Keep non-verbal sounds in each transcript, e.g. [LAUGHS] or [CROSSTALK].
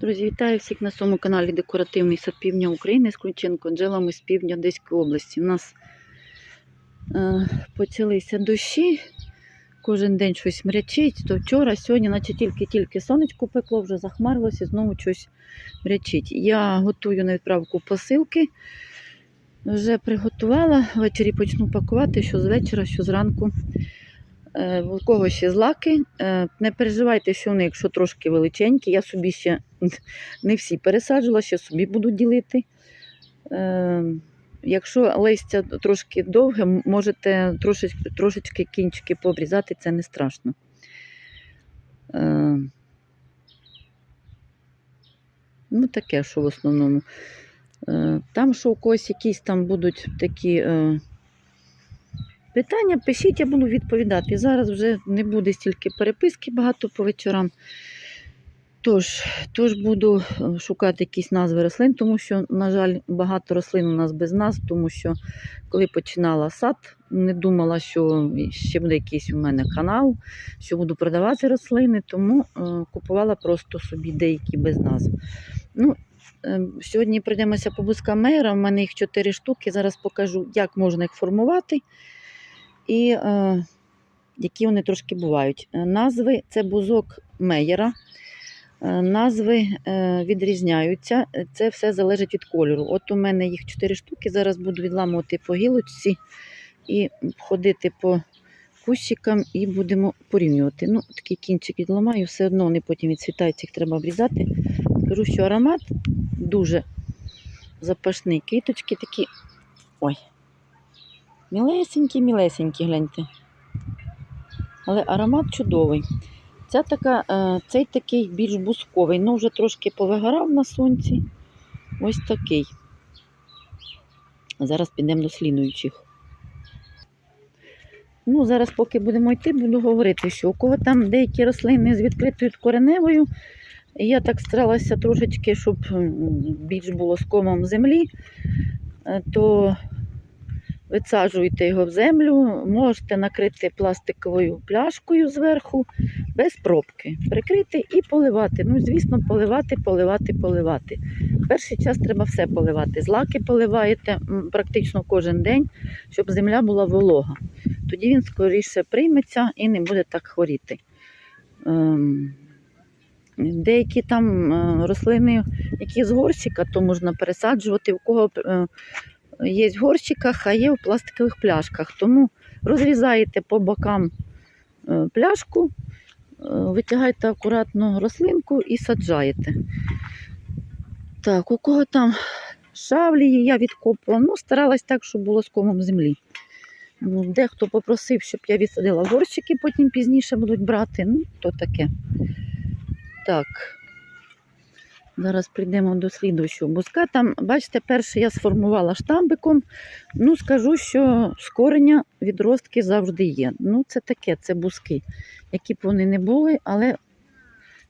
Друзі, вітаю всіх на своєму каналі Декоративний сад Півдня України з Ключенко Анджелами з півдня Одеської області. У нас е, почалися дощі, кожен день щось мрячить, то вчора, сьогодні, наче тільки-тільки сонечко пекло, вже захмарилося і знову щось мрячить. Я готую на відправку посилки. Вже приготувала, ввечері почну пакувати, що з вечора, що зранку. Е, У кого ще злаки. Е, Не переживайте, що вони, якщо трошки величенькі, я собі ще [LAUGHS] не всі пересаджувала, ще собі буду ділити. Е, Якщо листя трошки довге, можете трошечки, трошечки кінчики пообрізати, це не страшно. Е, Ну, таке, що в основному. Е, Там, що у когось якісь там будуть такі е, питання, пишіть, я буду відповідати. Зараз вже не буде стільки переписки багато по вечорам. Тож, тож буду е, шукати якісь назви рослин, тому що, на жаль, багато рослин у нас без назв, тому що коли починала сад, не думала, що ще буде якийсь у мене канал, що буду продавати рослини, тому е, купувала просто собі деякі без назв. Ну, е, сьогодні пройдемося по бускам мейера, у мене їх 4 штуки. Зараз покажу, як можна їх формувати і е, які вони трошки бувають. Е, Назви це бузок меєра. Е, Назви е, відрізняються, це все залежить від кольору. От у мене їх 4 штуки. Зараз буду відламувати по гілочці і ходити по кущикам і будемо порівнювати. Ну, такий кінчик відламаю, все одно вони потім відцвітають, їх треба обрізати. Скажу, що аромат дуже запашний. Квіточки такі. Ой. Мілесенькі, мілесенькі, гляньте. Але аромат чудовий. Ця така, е, цей такий більш бусковий, ну вже трошки повигорав на сонці. Ось такий. Зараз підемо до слідуючих. Ну, зараз, поки будемо йти, буду говорити, що у кого там деякі рослини з відкритою кореневою, я так старалася трошечки, щоб більш було з комом землі, е, то висаджуйте його в землю, можете накрити пластиковою пляшкою зверху, без пробки. Прикрити і поливати. Ну, звісно, поливати, поливати, поливати. Перший час треба все поливати. Злаки поливаєте практично кожен день, щоб земля була волога. Тоді він скоріше прийметься і не буде так хворіти. Ем, Деякі там е, рослини, які з горщика, то можна пересаджувати, у кого е, є в горщиках, а є в пластикових пляшках. Тому розрізаєте по бокам е, пляшку, е, витягаєте акуратно рослинку і саджаєте. Так, у кого там шавлії я відкопувала, ну, старалась так, щоб було з комом землі. Ну, Дехто попросив, щоб я відсадила горщики, потім пізніше будуть брати. Ну, то таке. Так. Зараз прийдемо до слідуючого бузка. Там, бачите, перше я сформувала штамбиком. Ну, скажу, що з кореня відростки завжди є. Ну, це таке, це бузки, які б вони не були, але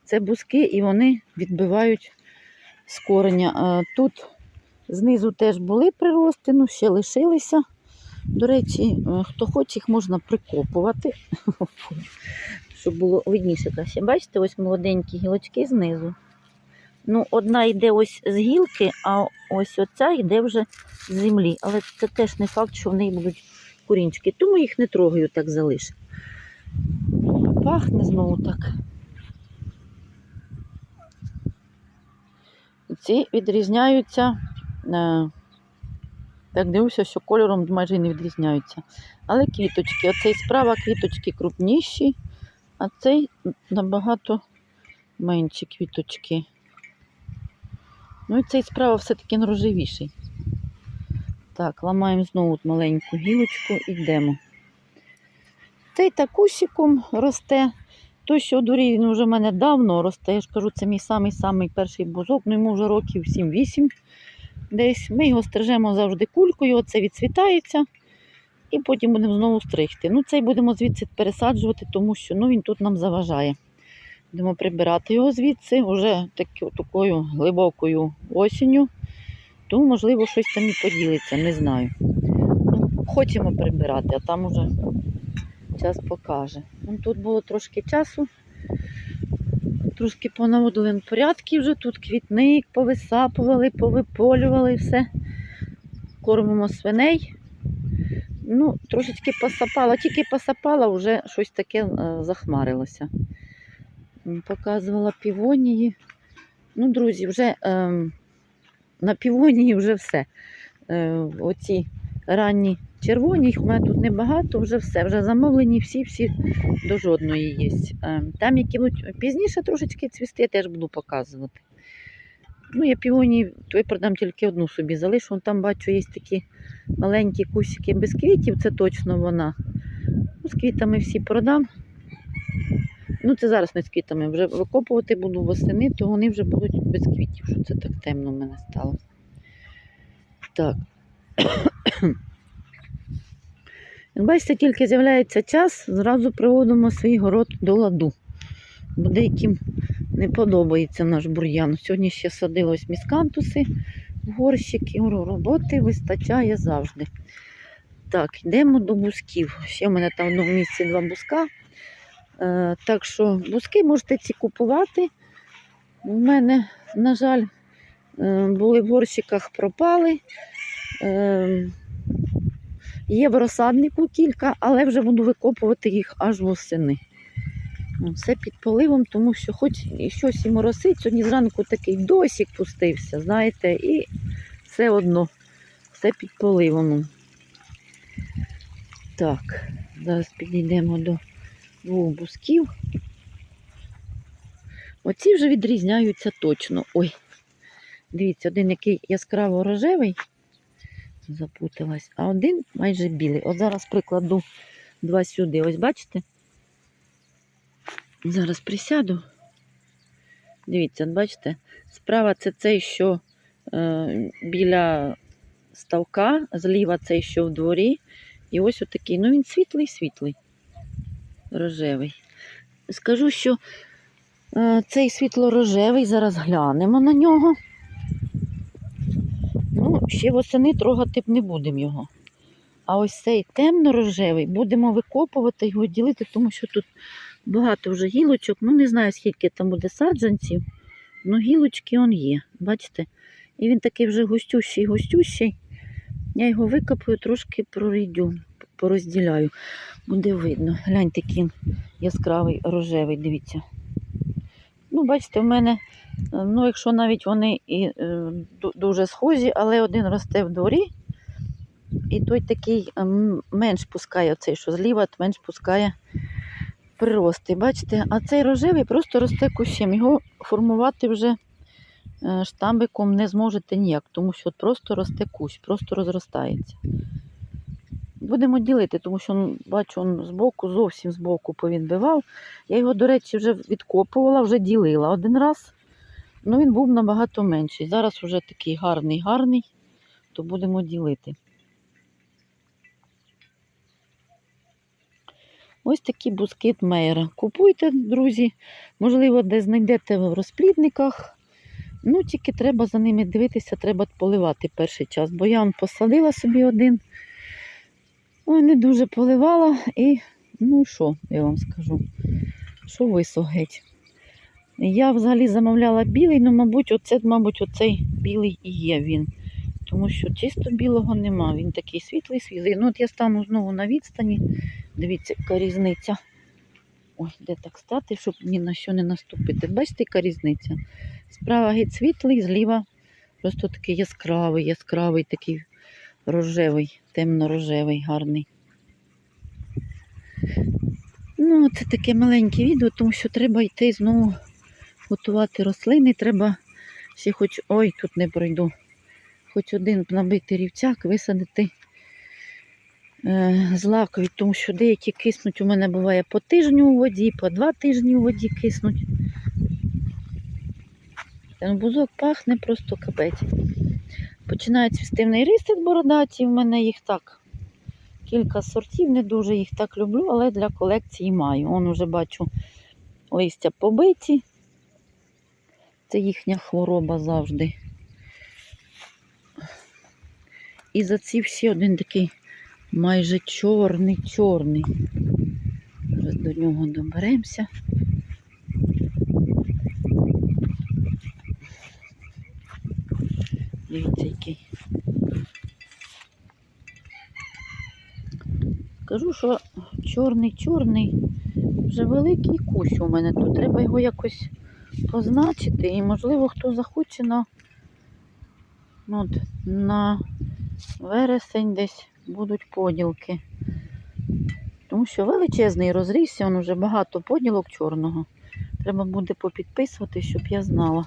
це бузки і вони відбивають з кореня. Тут знизу теж були прирости, ну ще лишилися. До речі, е, хто хоче, їх можна прикопувати, [LAUGHS] щоб було видніше краще. Бачите, ось молоденькі гілочки знизу. Ну, одна йде ось з гілки, а ось оця йде вже з землі. Але це теж не факт, що в неї будуть корінчики. Тому їх не трогаю, так залишу. Пахне знову так. Ці відрізняються. е, Так дивлюся, що кольором майже не відрізняються. Але квіточки, оцей справа квіточки крупніші, а цей набагато менші квіточки. Ну і цей справа все-таки рожевіший. Так, ламаємо знову маленьку гілочку і йдемо. Цей так кущиком росте. Той, що дурі, він вже в мене давно росте. Я ж кажу, це мій самий-самий перший бузок, ну йому вже років 7-8 десь. Ми його стрижемо завжди кулькою, оце відцвітається. І потім будемо знову стригти. Ну, цей будемо звідси пересаджувати, тому що ну, він тут нам заважає. Будемо прибирати його звідси вже таки, такою глибокою осінню. Тому, можливо, щось там і поділиться, не знаю. Ну, хочемо прибирати, а там уже час покаже. Ну, тут було трошки часу. Трошки понаводили порядки вже тут квітник, повисапували, повиполювали все. Кормимо свиней. Ну, трошечки посапала, тільки посапала, вже щось таке е, захмарилося. Показувала півонії. Ну, друзі, вже ем, на півонії вже все. Е, оці ранні червоні, їх у мене тут небагато, вже все, вже замовлені всі-всі до жодної є. Е, Там, які будуть пізніше трошечки цвісти, я теж буду показувати. Ну, я півонії, то я продам тільки одну собі залишу. Там бачу, є такі маленькі кусики без квітів, це точно вона. Ну, з квітами всі продам. Ну, це зараз не з квітами. Вже викопувати буду восени, то вони вже будуть без квітів, що це так темно в мене стало. Так. [COUGHS] Бачите, тільки з'являється час, зразу приводимо свій город до ладу. Бо деяким не подобається наш бур'ян. Сьогодні ще садилось міскантуси в горщики. Роботи вистачає завжди. Так, йдемо до бусків. Ще в мене там в місці два буска. Е, так що буски можете ці купувати. У мене, на жаль, е, були в горщиках, пропали. Е, Є в розсаднику кілька, але вже буду викопувати їх аж восени. Ну, Все під поливом, тому що хоч і щось і моросить, сьогодні зранку такий досік пустився, знаєте, і все одно, все під поливом. Так, зараз підійдемо до двох бусків. Оці вже відрізняються точно. Ой, дивіться, один який яскраво рожевий, запуталась, а один майже білий. От зараз прикладу два сюди. Ось бачите? Зараз присяду. Дивіться, бачите, справа це цей, що е, біля ставка, зліва цей, що в дворі. І ось отакий. Ну він світлий-світлий, рожевий. Скажу, що е, цей світло-рожевий, зараз глянемо на нього. Ну, ще восени трогати б не будемо його. А ось цей темно-рожевий будемо викопувати його ділити, тому що тут багато вже гілочок. Ну, не знаю, скільки там буде саджанців. Ну, гілочки он є, бачите? І він такий вже густющий, густющий. Я його викопаю, трошки прорідю, порозділяю. Буде видно. Гляньте, який яскравий рожевий, дивіться. Ну, бачите, в мене, ну, якщо навіть вони і е, дуже схожі, але один росте в дворі, і той такий ем, менш пускає оцей, що зліва, менш пускає прирости. Бачите, а цей рожевий просто росте кущем. Його формувати вже е, штамбиком не зможете ніяк, тому що просто росте кущ, просто розростається. Будемо ділити, тому що ну, бачу, он збоку, зовсім збоку повідбивав. Я його, до речі, вже відкопувала, вже ділила один раз. Ну він був набагато менший. Зараз вже такий гарний, гарний, то будемо ділити. Ось такі буски Мейера. Купуйте, друзі, можливо, де знайдете в розплідниках. Ну, тільки треба за ними дивитися, треба поливати перший час. Бо я он посадила собі один. Ой, не дуже поливала і, ну що, я вам скажу, що висох геть. Я взагалі замовляла білий, ну, мабуть, оце, мабуть, оцей білий і є він. Тому що чисто білого нема. Він такий світлий, світлий. Ну, от я стану знову на відстані. Дивіться, яка різниця. Ой, де так стати, щоб ні на що не наступити. Бачите, яка різниця? Справа геть світлий, зліва просто такий яскравий, яскравий, такий рожевий, темно-рожевий, гарний. Ну, це таке маленьке відео, тому що треба йти знову готувати рослини. Треба ще хоч, ой, тут не пройду, хоч один набити рівцяк, висадити е, злакові, тому що деякі киснуть у мене буває по тижню у воді, по два тижні у воді киснуть. Бузок пахне просто капець. Починає цвісти в неї бородаті, в мене їх так. Кілька сортів, не дуже їх так люблю, але для колекції маю. Он уже бачу листя побиті. Це їхня хвороба завжди. І за ці всі один такий майже чорний, чорний. Зараз до нього доберемося. Дивіться, який. Кажу, що чорний-чорний, вже великий кущ у мене тут. Треба його якось позначити. І, можливо, хто захоче на, ну, от, на вересень десь будуть поділки. Тому що величезний розрісся, він вже багато поділок чорного. Треба буде попідписувати, щоб я знала.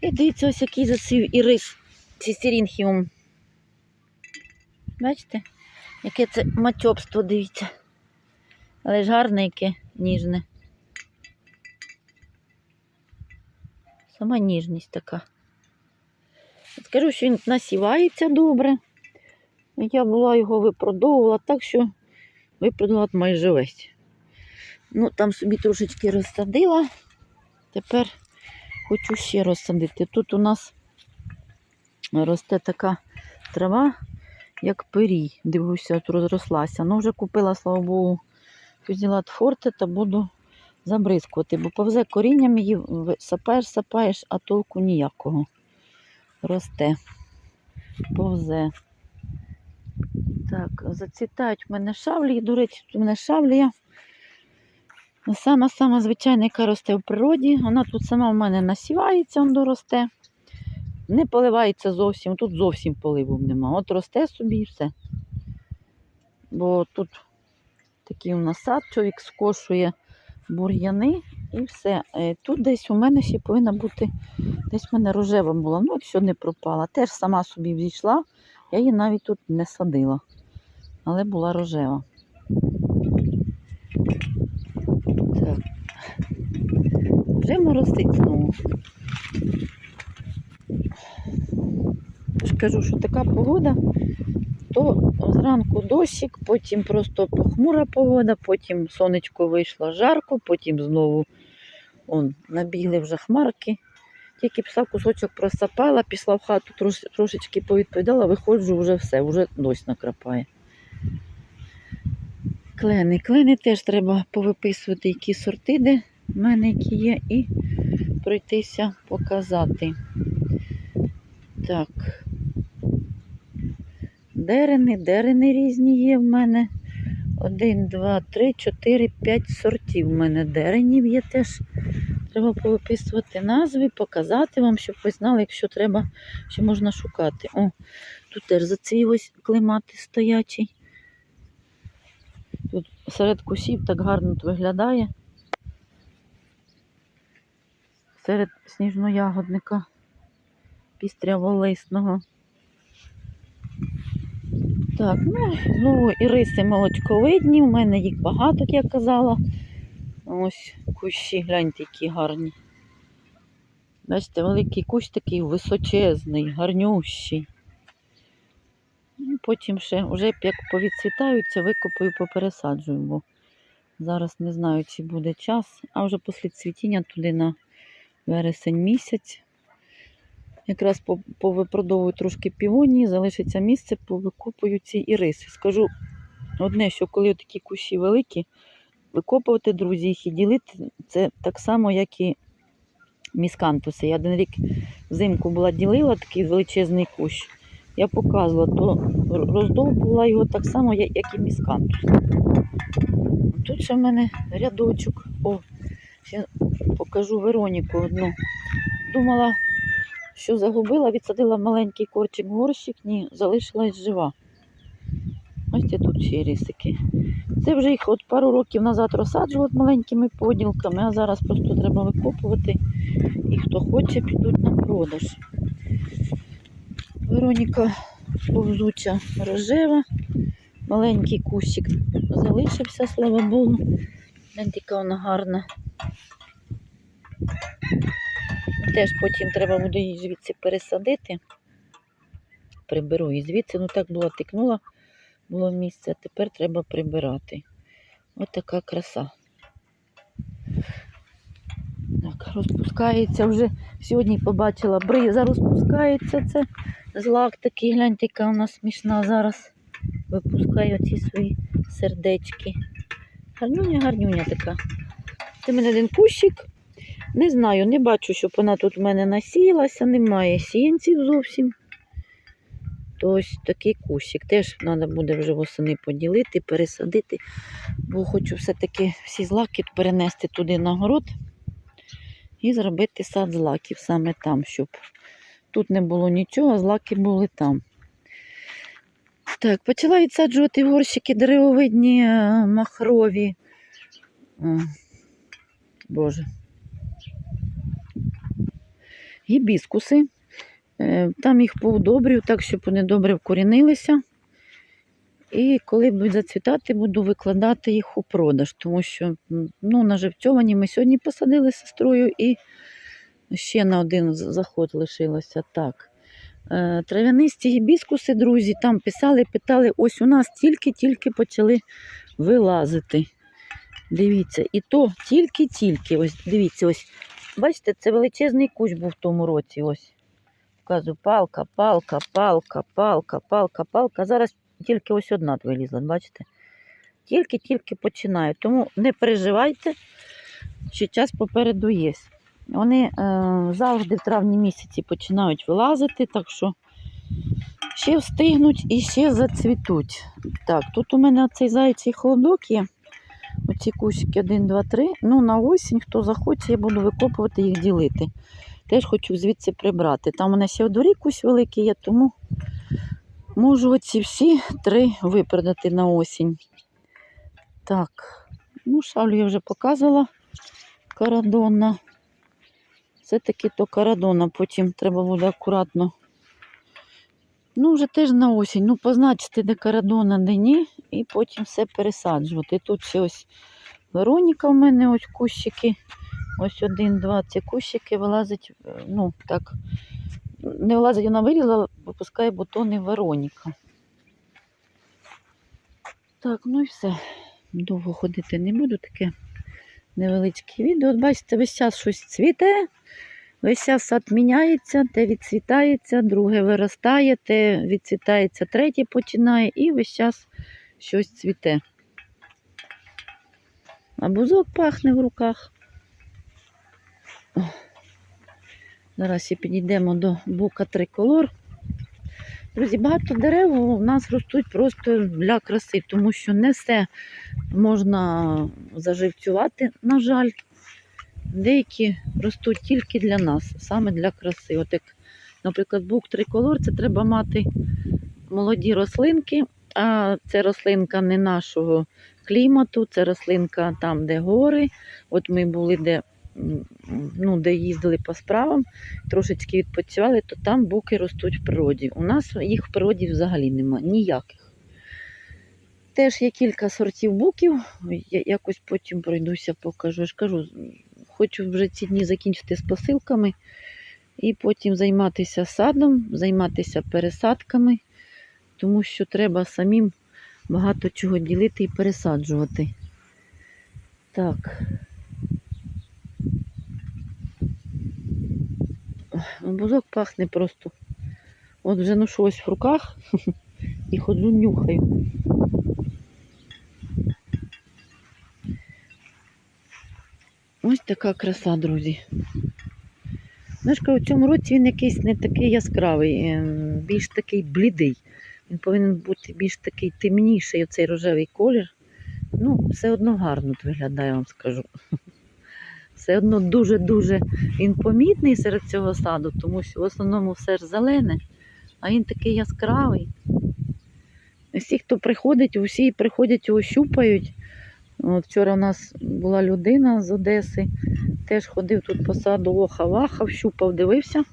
І дивіться, ось який зацвів ірис цистерінхіум. Бачите? Яке це матьобство, дивіться. Але ж гарне яке ніжне. Сама ніжність така. Скажу, що він насівається добре. Я була його випродовувала, так що випродала майже весь. Ну, там собі трошечки розсадила. Тепер хочу ще розсадити. Тут у нас росте така трава, як пирій. Дивлюся, от розрослася. Ну, вже купила, слава Богу, фюзілат форте та буду забризкувати, бо повзе корінням її сапаєш, сапаєш, а толку ніякого. Росте, повзе. Так, зацвітають в мене шавлі. До речі, тут у мене шавлія. Сама-сама звичайна, яка росте в природі. Вона тут сама в мене насівається, он доросте. Не поливається зовсім, тут зовсім поливу нема. От росте собі і все. Бо тут такий у нас сад, чоловік скошує бур'яни і все. Е, Тут десь у мене ще повинна бути, десь в мене рожева була, ну якщо не пропала. Теж сама собі взійшла, я її навіть тут не садила, але була рожева. Вже моросить знову. Я кажу, що така погода, то зранку дощик, потім просто похмура погода, потім сонечко вийшло жарко, потім знову он, набігли вже хмарки. Тільки пса кусочок просапала, пішла в хату, трошечки повідповідала, виходжу, вже все, вже дощ накрапає. Клени. Клени теж треба повиписувати, які сорти, де в мене які є, і пройтися показати. Так. Дерени, дерени різні є в мене. Один, два, три, чотири, п'ять сортів. У мене деренів є теж. Треба повиписувати назви, показати вам, щоб ви знали, якщо треба, що можна шукати. О, тут теж зацвів ось клемати стоячий. Тут серед кусів так гарно виглядає. Серед сніжноягодника пістряволисного. Так, ну, знову іриси молочковидні, у мене їх багато, як я казала. Ось кущі, гляньте, які гарні. Бачите, великий кущ такий височезний, гарнющий. Ну, Потім ще, вже як повідцвітаються, викопаю, попересаджую, бо зараз не знаю, чи буде час, а вже після цвітіння туди на вересень місяць. Якраз повипродовую трошки півонії, залишиться місце, повикопую ці іриси. Скажу одне, що коли такі кущі великі, викопувати, друзі, їх і ділити, це так само, як і міскантуси. Я один рік взимку була ділила такий величезний кущ. Я показувала, то роздовбувала його так само, як і міскантус. Тут ще в мене рядочок. О, ще покажу Вероніку одну. Думала, що загубила, відсадила маленький корчик горщик, ні, залишилась жива. Ось це тут ще рисики. Це вже їх от пару років назад розсаджували маленькими поділками, а зараз просто треба викопувати. І хто хоче, підуть на продаж. Вероніка повзуча рожева. Маленький кущик залишився, слава Богу. Гляньте, яка вона гарна. Теж потім треба буде її звідси пересадити. Приберу її звідси. Ну так було, тикнула, було місце, а тепер треба прибирати. Ось така краса. Так, розпускається вже. Сьогодні побачила бриза, розпускається це. Злак такий, гляньте, яка у нас смішна зараз. Випускає оці свої сердечки. Гарнюня, гарнюня така. Це мене один кущик. Не знаю, не бачу, щоб вона тут в мене насіялася, немає сіянців зовсім. То ось такий кущик. Теж треба буде вже восени поділити, пересадити, бо хочу все-таки всі злаки перенести туди на город і зробити сад злаків саме там, щоб тут не було нічого, а злаки були там. Так, почала відсаджувати горщики деревовидні е, махрові. О, Боже. Гібіскуси. Е, Там їх поудобрюю, так, щоб вони добре вкорінилися. І коли будуть зацвітати, буду викладати їх у продаж, тому що ну, наживцьовані ми сьогодні посадили сестрою і ще на один заход лишилося. Так. Е, Трав'янисті гібіскуси, друзі, там писали, питали, ось у нас тільки-тільки почали вилазити. Дивіться, і то тільки-тільки. Ось дивіться, ось. Бачите, це величезний кущ був в тому році. Ось. Вказую, палка, палка, палка, палка, палка, палка. Зараз тільки ось одна вилізла, бачите? Тільки-тільки починаю. Тому не переживайте, що час попереду є. Вони е, завжди в травні місяці починають вилазити, так що ще встигнуть і ще зацвітуть. Так, тут у мене цей заячий холодок є. Оці кущики 1, 2, 3. Ну, на осінь, хто захоче, я буду викопувати їх ділити. Теж хочу звідси прибрати. Там у ще в дворі кущ великий є, тому можу оці всі три випродати на осінь. Так, ну, шаблю я вже показувала. Карадонна. Все-таки то карадона, потім треба буде акуратно. Ну, вже теж на осінь. Ну, позначити, де карадона, де ні, і потім все пересаджувати. Тут ще ось Вероніка в мене, ось кущики. Ось один, два, ці кущики вилазить, е, ну, так, не вилазить, вона вирізала, випускає бутони Вероніка. Так, ну і все. Довго ходити не буду, таке невеличке відео. От бачите, весь час щось цвіте, весь сад міняється, те відцвітається, друге виростає, те відцвітається, третє починає і весь час щось цвіте. А бузок пахне в руках. О. Зараз ще підійдемо до бука триколор. Друзі, багато дерев у нас ростуть просто для краси, тому що не все можна заживцювати, на жаль. Деякі ростуть тільки для нас, саме для краси. От як, наприклад, бук триколор, це треба мати молоді рослинки, а це рослинка не нашого клімату, це рослинка там, де гори. От ми були, де, ну, де їздили по справам, трошечки відпочивали, то там буки ростуть в природі. У нас їх в природі взагалі немає, ніяких. Теж є кілька сортів буків. Я якось потім пройдуся, покажу. Я ж кажу, хочу вже ці дні закінчити з посилками і потім займатися садом, займатися пересадками, тому що треба самим багато чого ділити і пересаджувати. Так. Бузок пахне просто. От вже ношу ось в руках [LAUGHS] і ходжу нюхаю. Ось така краса, друзі. Знаєш, кажу, в цьому році він якийсь не такий яскравий, ем, більш такий блідий. Він повинен бути більш такий темніший, оцей рожевий колір. Ну, все одно гарно виглядає, я вам скажу. [LAUGHS] Все одно дуже-дуже він помітний серед цього саду, тому що в основному все ж зелене, а він такий яскравий. Всі, хто приходить, усі приходять його щупають. Вчора у нас була людина з Одеси, теж ходив тут по саду, охав-ахав, щупав, дивився.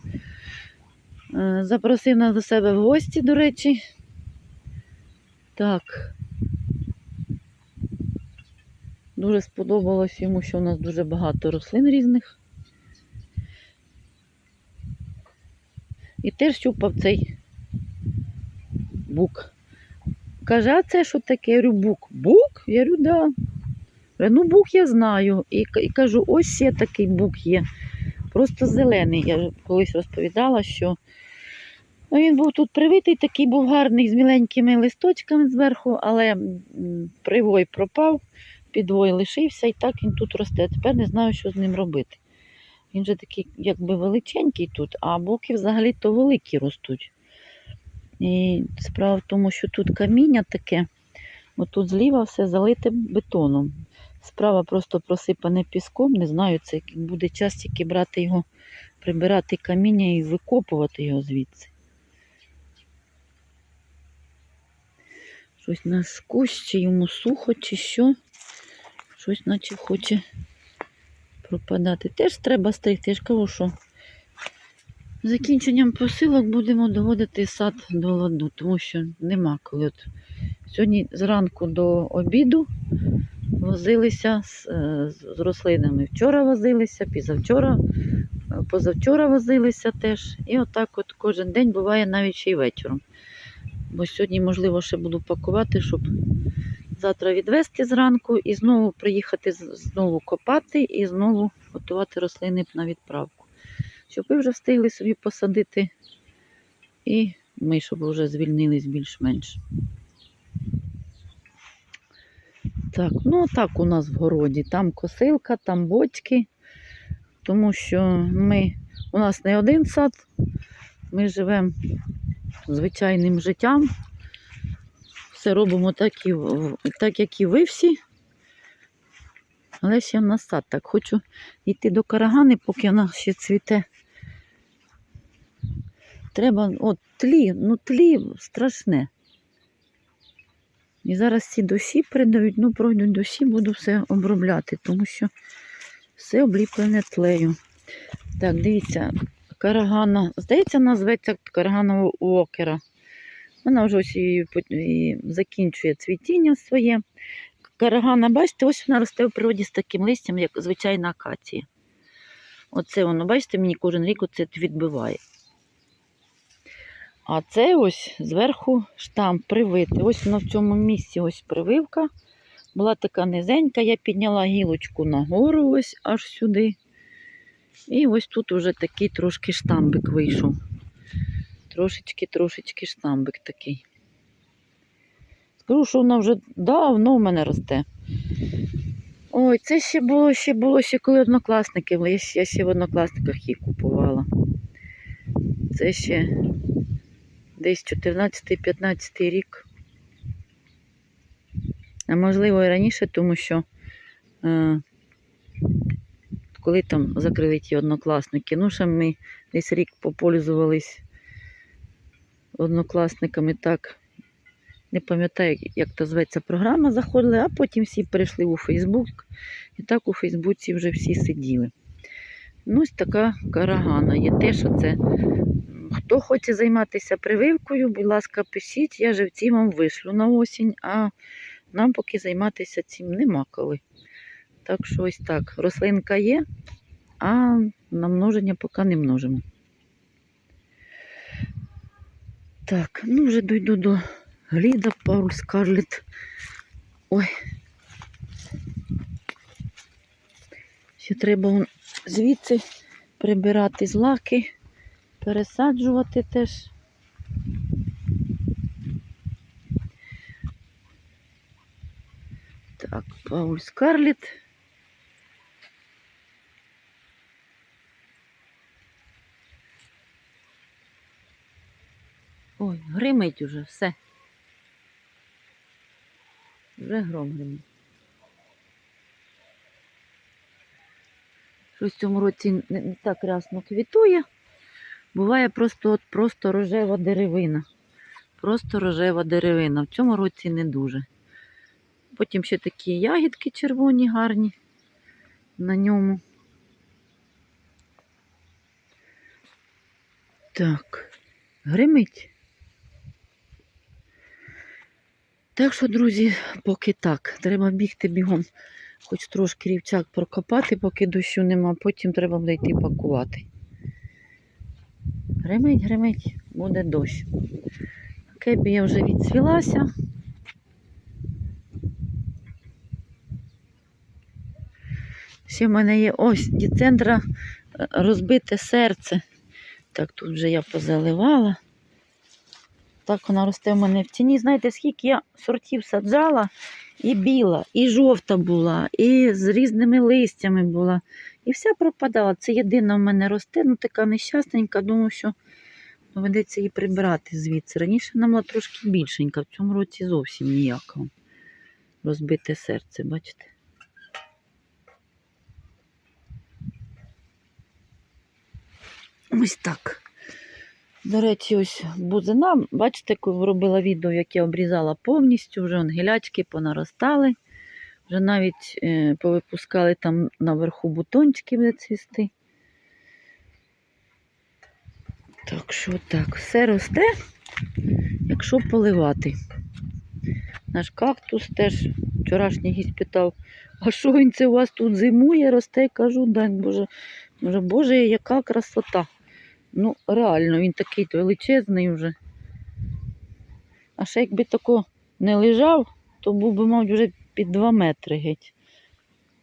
Е, Запросив нас до себе в гості, до речі. Так. Дуже сподобалось йому, що у нас дуже багато рослин різних. І теж щупав цей бук. Каже, а це що таке? Я говорю, бук. Бук? Я говорю, да. Ну, бук я знаю. І, і кажу, ось ще такий бук є. Просто зелений. Я колись розповідала, що ну, він був тут привитий, такий був гарний з міленькими листочками зверху, але привой пропав, підвой лишився і так він тут росте. Тепер не знаю, що з ним робити. Він же такий якби величенький тут, а боки взагалі то великі ростуть. І справа в тому, що тут каміння таке, отут зліва все залите бетоном. Справа просто просипане піском, не знаю, це буде час тільки брати його, прибирати каміння і викопувати його звідси. Щось наш кущ, чи йому сухо, чи що. Щось наче хоче пропадати. Теж треба стригти. Я ж кажу, що закінченням посилок будемо доводити сад до ладу, тому що нема коли. От сьогодні зранку до обіду возилися з, е, з рослинами. Вчора возилися, пізавчора, е, позавчора возилися теж. І отак от кожен день буває навіть ще й вечором. Бо сьогодні, можливо, ще буду пакувати, щоб завтра відвезти зранку і знову приїхати, знову копати і знову готувати рослини на відправку. Щоб ви вже встигли собі посадити, і ми, щоб вже звільнились більш-менш. Так, ну так у нас в городі. Там косилка, там бочки, тому що ми, у нас не один сад, ми живемо звичайним життям. Все робимо так, і, так як і ви всі. Але ще в нас сад так. Хочу йти до карагани, поки вона ще цвіте. Треба, от тлі, ну тлі страшне. І зараз ці дощі придають, ну пройдуть дощі, буду все обробляти, тому що все обліплене тлею. Так, дивіться, карагана, здається, назветься карагана окера. Вона вже ось і, і закінчує цвітіння своє. Карагана, бачите, ось вона росте в природі з таким листям, як звичайна акація. Оце воно, бачите, мені кожен рік оце відбиває. А це ось зверху штамп привитий. Ось в цьому місці ось прививка. Була така низенька, я підняла гілочку нагору, ось аж сюди. І ось тут уже такий трошки штамбик вийшов. Трошечки-трошечки штамбик такий. Скажу, що вона вже давно в мене росте. Ой, це ще було, ще було, ще коли однокласники. Я ще в однокласниках їх купувала. Це ще десь 14-15 рік. А можливо і раніше, тому що е, коли там закрили ті однокласники, ну ще ми десь рік попользувались однокласниками так. Не пам'ятаю, як то зветься програма, заходили, а потім всі перейшли у Фейсбук. І так у Фейсбуці вже всі сиділи. Ну, ось така карагана. Є те, що це. Хто хоче займатися прививкою, будь ласка, пишіть, я живці вам вишлю на осінь, а нам поки займатися цим нема коли. Так що ось так. Рослинка є, а намноження поки не множимо. Так, ну вже дойду до Гліда Пауль Скарлет. Ой. Ще треба звідси прибирати злаки, пересаджувати теж. Так, Пауль Скарлет. Ой, гримить уже все. Вже гром гримить. Щось в цьому році не так рясно квітує. Буває просто от просто рожева деревина. Просто рожева деревина. В цьому році не дуже. Потім ще такі ягідки червоні, гарні на ньому. Так, гримить. Так що, друзі, поки так. Треба бігти бігом, хоч трошки рівчак прокопати, поки дощу нема, потім треба буде йти пакувати. Гримить, гримить, буде дощ. Кебія вже відцвілася. Ще в мене є ось діцентра е, розбите серце. Так, тут вже я позаливала. Так вона росте в мене в тіні. Знаєте, скільки я сортів саджала, і біла, і жовта була, і з різними листями була. І вся пропадала. Це єдина в мене росте, ну така нещасненька, думаю, що доведеться її прибирати звідси. Раніше вона була трошки більшенька, в цьому році зовсім ніяка. Розбите серце, бачите? Ось так. До речі, ось бузина, бачите, робила відео, як я обрізала повністю, вже он понаростали. Вже навіть е, повипускали там наверху бутончики буде цвісти. Так що так, все росте, якщо поливати. Наш кактус теж вчорашній гість питав, а що він це у вас тут зимує, росте? Кажу, дай Боже, Боже, Боже, яка красота. Ну, реально, він такий величезний вже. А ще якби тако не лежав, то був би, мабуть, вже під 2 метри геть.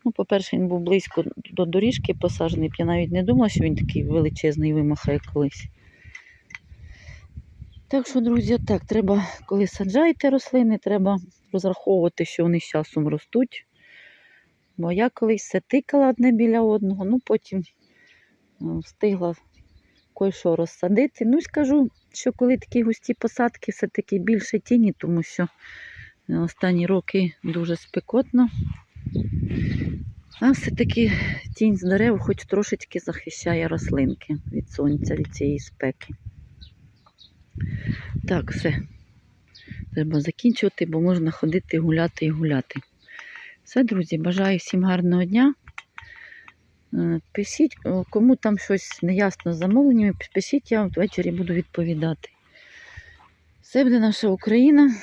Ну, по-перше, він був близько до доріжки посаджений. Я навіть не думала, що він такий величезний вимахає колись. Так що, друзі, так, треба, коли саджаєте рослини, треба розраховувати, що вони з часом ростуть. Бо я колись все тикала одне біля одного, ну потім е, встигла кое-що розсадити. Ну, скажу, що коли такі густі посадки, все-таки більше тіні, тому що останні роки дуже спекотно. А все-таки тінь з дерев хоч трошечки захищає рослинки від сонця, від цієї спеки. Так, все. Треба закінчувати, бо можна ходити, гуляти і гуляти. Все, друзі, бажаю всім гарного дня. Е, Пишіть, кому там щось неясно з замовленнями, пишіть, я ввечері буду відповідати. Все буде наша Україна.